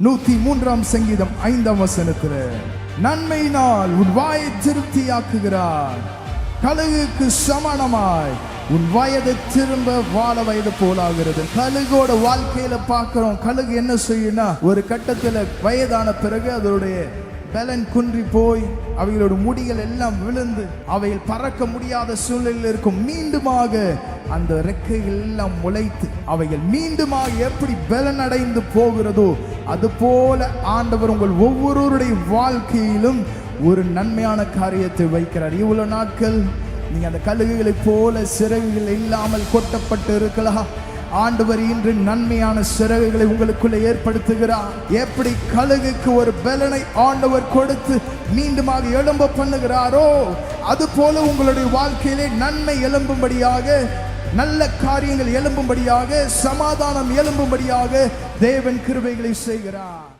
நூத்தி மூன்றாம் சங்கீதம் ஐந்தாம் வசனத்துல நன்மையினால் உன் வாயை திருப்தியாக்குகிறார். கழுகுக்கு சமானமாய் உன் வயது திரும்ப வாழ வயது போலாகிறது. கழுகோட வாழ்க்கையில பாக்குறோம் கழுகு என்ன செய்யும்னா ஒரு கட்டத்துல வயதான பிறகு அதனுடைய பலன் குன்றி போய் அவைகளோட முடிகள் எல்லாம் விழுந்து அவைகள் பறக்க முடியாத சூழ்நிலையில் இருக்கும் மீண்டுமாக அந்த ரெக்கைகள் எல்லாம் முளைத்து அவைகள் மீண்டுமாக எப்படி பலன் அடைந்து போகிறதோ அது போல ஆண்டவர் உங்கள் ஒவ்வொருவருடைய வாழ்க்கையிலும் ஒரு நன்மையான காரியத்தை வைக்கிறார். இவ்வளவு நாட்கள் நீங்க அந்த கழுகுகளைப் போல சிறகுகள் இல்லாமல் கொட்டப்பட்டு இருக்கலாம். ஆண்டவர் இன்று நன்மையான சிறகுகளை உங்களுக்குள்ள ஏற்படுத்துகிறார். எப்படி கழுகுக்கு ஒரு பலனை ஆண்டவர் கொடுத்து மீண்டுமாக எழும்ப பண்ணுகிறாரோ அது போல உங்களுடைய வாழ்க்கையிலே நன்மை எழும்பும்படியாக நல்ல காரியங்கள் எழும்பும்படியாக சமாதானம் எழும்பும்படியாக தேவன் கிருபைகளை செய்கிறார்.